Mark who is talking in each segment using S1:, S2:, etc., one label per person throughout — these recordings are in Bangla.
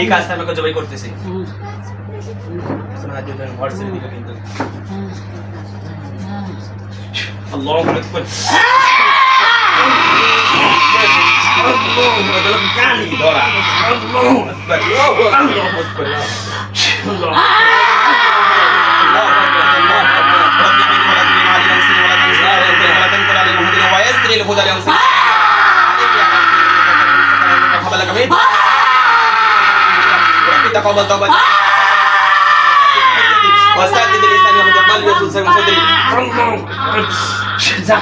S1: ঠিক আছে আমি ওকে জবাই করতেছি। আল্লাহু আকবার। talaga kami. Nakita ko bantawban. Basta dinilis na naman kapal yung sunsay mo sa dili. Shinza!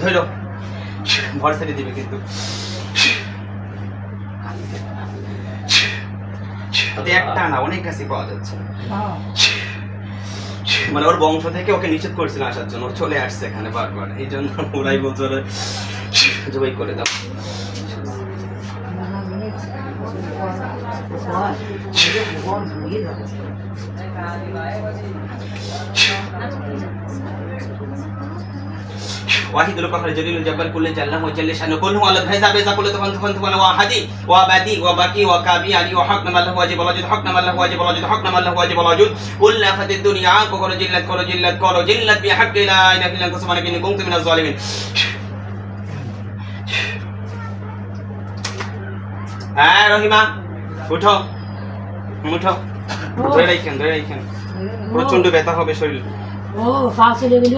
S1: ধরো ভরসা দিবে কিন্তু একটা না অনেক কাছে পাওয়া যাচ্ছে মানে ওর বংশ থেকে ওকে নিষেধ করছিল আসার জন্য চলে আসছে এখানে বারবার এই জন্য ওরাই বলছিল জবাই করে দাও ওয়াহিদুল পাখার জলিলুল জব্বার কুল্লে জাল্লাহ ওয়া জাল্লা শানু কুল্লু আলা ভেজা ভেজা কুল্লে তখন তখন তখন ওয়া হাদি, ওয়া বাদি, ওয়া বাকি, ওয়া কাবি, আলি, ওয়া হক নামাল ওয়াজিব ওয়ালাজুদ হক নামাল ওয়াজিব ওয়ালাজুদ হক নামাল ওয়াজিব ওয়ালাজুদ কুল লাফাতিদ দুনিয়া কো করো জিল্লাত করো জিল্লাত করো জিল্লাত বি হাক্কি লা ইলাহা ইল্লা আনতা সুবহানাকা কুনতু মিনাজ জালিমিন হ্যাঁ রহিমা উঠো। উঠো। ধরে রাখেন ধরে রাখেন। প্রচণ্ড ব্যথা হবে শরীর।
S2: ও পা চলে গেল।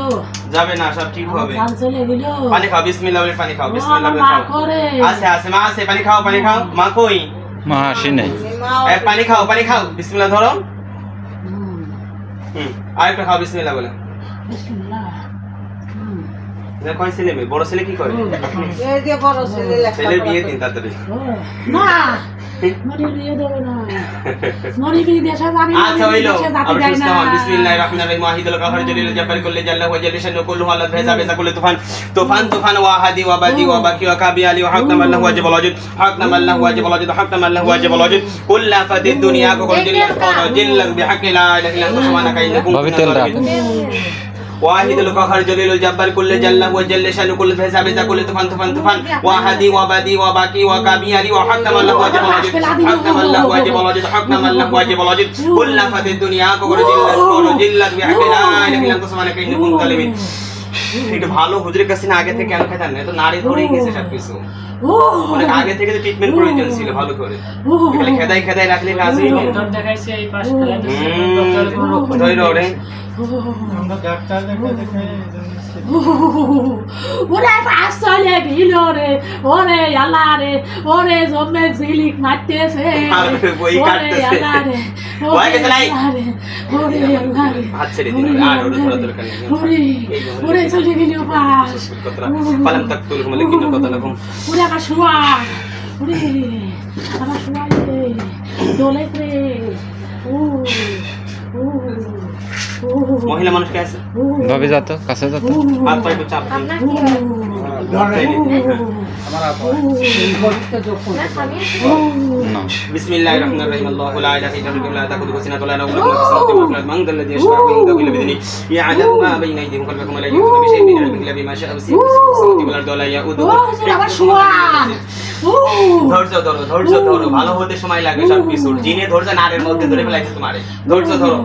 S1: যাবে না সব ঠিক হবে।
S2: কান চলে গেল।
S1: পানি খাও বিসমিল্লাহ বলে পানি খাও বিসমিল্লাহ বলে
S2: মা
S1: খাও।
S2: করে।
S1: আছে আছে মা আছে পানি খাও পানি খাও। মা কই?
S3: মা আসি নাই।
S1: এ, পানি খাও পানি খাও বিসমিল্লাহ ধরো।
S2: হুম,
S1: হুম আরেকটা খাও বিসমিল্লাহ বলে।
S2: বিসমিল্লাহ।
S1: কয় ছেলে মেয়ে? বড় ছেলে কি করে
S4: এই যে বড় ছেলে
S1: ছেলের বিয়ে দিন তাড়াতাড়ি।
S2: না!
S1: আচ্ছা
S3: ভাবি তেল
S1: واحد القهر جليل الجبار كل جل وجل شان كل فيزا بيزا كل طوفان طوفان طوفان وهدي وبدي وباقي وكابي علي وحكم الله واجب الواجب حكم الله واجب الواجب حكم الله واجب الواجب كل فت الدنيا كبر جلت كبر جلت بحق لا اله الا انت سبحانك اني كنت ظالمين একটু ভালো হুজুরের কাছে না আগে থেকে কেন খেতেন না এত নারী ধরেই গেছে সব কিছু
S2: ও,
S1: অনেক আগে থেকে তো ট্রিটমেন্ট প্রয়োজন ছিল ভালো করে। এখানে খেদাই খেদাই রাখলে কাজ।
S5: ডক্টর দেখাইছে এই পাশ ফেলা দিছে ডক্টর কোনো রোগ করে
S1: ধৈর্য
S5: আমরা ডাক্তার দেখা দেখে
S2: ওরে পাঁচ চলে গেল রে ওরে আল্লাহ রে ওরে জমে ঝিলিক মারতেছে। ওরে আল্লাহ রে।
S1: ভয় গেছে নাই?
S2: ওরে ওরে
S1: হাত ছেড়ে দিন আর ওরে ধরা দরকার নেই।
S2: ওরে ওরে চলে গেলি ওপাশ
S1: পালাম তাক তুল কমলে
S2: কিন্তু কথা লাগুম ওরে আকাশ শুয়া
S1: ওরে আকাশ শুয়া রে। দিন
S3: না
S1: বিসমিল্লাহির রহমানির রহিম আল্লাহু লা ইলাহা ইল্লা হুয়া লা তাখুযুহু সিনাতুন ওয়া লা নাওম lahu ma fis samawati wa man dhal ladhi yashfa'u 'indahu illa bi'idhnihi ya'lamu ma bayna aydihim wa khalfahum wa la yuhituna bi shay'in min 'ilmihi illa bima sha'a wasi'a samawati wal ardi wa la ya'uduhu
S2: ও সেটা আমার শোয়া ও
S1: ধৈর্য ধরো ধৈর্য ধরো ভালো হতে সময় লাগে সব কিছু জিনে ধৈর্য নারের মধ্যে ধরে ফেলাইছে তোমারে ধৈর্য ধরো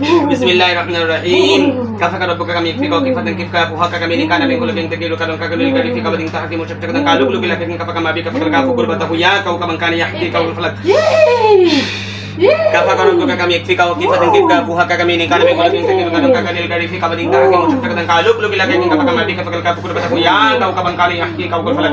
S1: Bismillahirrahmanirrahim. Kafaka rabbuka kami fika kifatan kifka fuhaka kami nikana min kulli kinti kilu kadon kagul kali fika badin tahti mushak kadon kalu kulu bila kin kami mabi kafaka kafu kurbata huya kau kaman kana yahdi kau falak. Kafaka rabbuka kami fika kifatan kifka fuhaka kami nikana min kulli kinti kilu kadon kagul kali fika badin tahti mushak kadon kalu kulu bila kin kami mabi
S2: kafaka kafu kurbata huya kau
S1: kaman kana
S2: yahdi
S1: kau
S2: falak.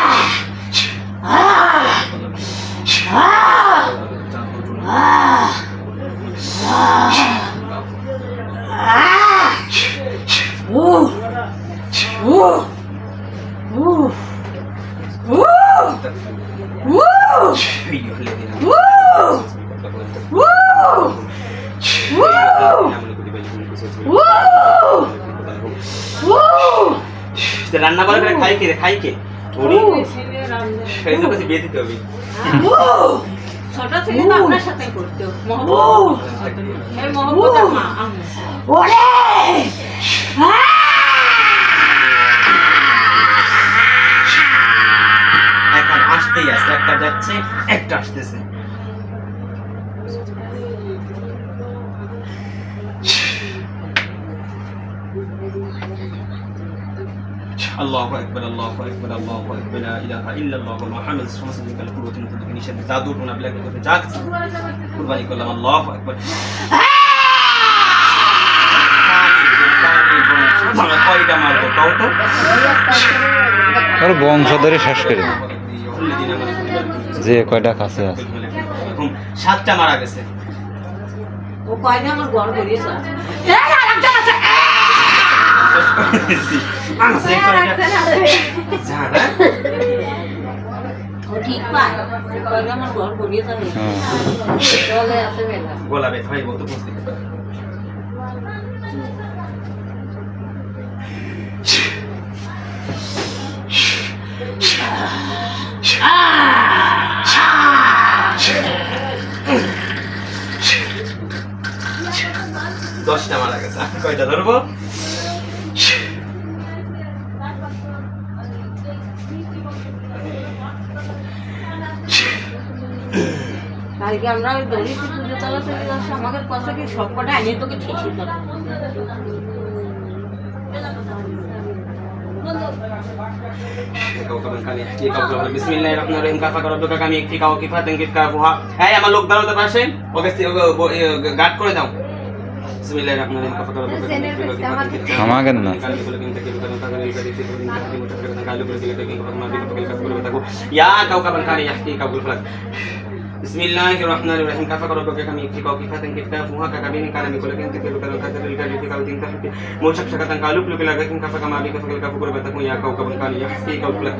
S1: রান্না করে করে খাই কে রে খাই কে? বিয়ে দিতে হবে।
S4: ছোট ছেলে তো আপনার সাথে করতো মহব্বত মহব্বত মা
S1: একটা যাচ্ছে একটা আসতেছে।
S3: বংশ ধরে শেষ করে। যে কয়টা কাছে আছে?
S1: সাতটা মারা গেছে।
S4: ও কয়টা? আমার ঘর করিয়েছে
S2: এই আরেকজন আছে।
S1: আছে কয়টা? জানা?
S4: ও ঠিক পায়। কয়টা? আমার ঘর করিয়েছে
S3: হ্যাঁ।
S4: চলে আছে বেলা।
S1: গলা ব্যথা হয় বলতে বুঝতে কয়টা ধরবো?
S4: কালকে আমরা ওই দলিত পুজো তলা থেকে যাচ্ছি আমাদের কথা কি সব কটা আনিয়ে তোকে
S1: এই আমার লোক দাঁড়াতে পারছেন ওকে গার্ড করে দাও। بسم الله الرحمن الرحيم كفى ربك كم يكفي كوكفة كفافها ككبين كان من كل كنت كل كل كثر الكل في كوكب تحت موشك شكتا قالوا كل كل لكن كفى كما بك فكل كفى قربتك يا كوكب كان يحكي كوكب الفلك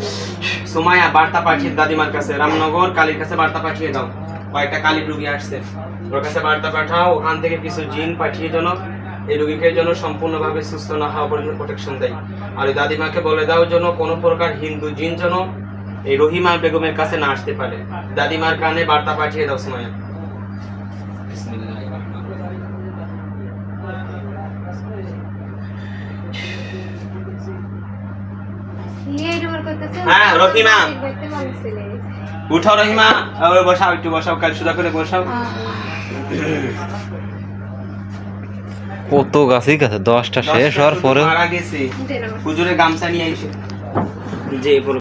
S1: সুমায়া বার্তা পাঠিয়ে দাদিমার কাছে রামনগর কালীর কাছে বার্তা পাঠিয়ে দাও কয়েকটা কালী রুগী আসছে। ওর কাছে বার্তা পাঠাও ওখান থেকে কিছু জিন পাঠিয়ে যেন এই রুগীকে যেন সম্পূর্ণভাবে সুস্থ না হওয়া পর্যন্ত প্রোটেকশন দেয়। আর ওই দাদিমাকে বলে দাও যেন কোনো প্রকার হিন্দু জিন যেন এই রহিমা বেগমের কাছে না আসতে পারে। দাদিমার কানে বার্তা পাঠিয়ে দাও সুমায়া। হ্যাঁ, রহিমা। উঠাও রহিমা। আবার বসাও একটু বসাও কাল সুদা করে বসাও।
S3: কত গাছই গাছে দশটা শেষ হওয়ার পরে
S1: মারা গেছে। পুজোরে গামছা নিয়ে আইসে। যে পুরো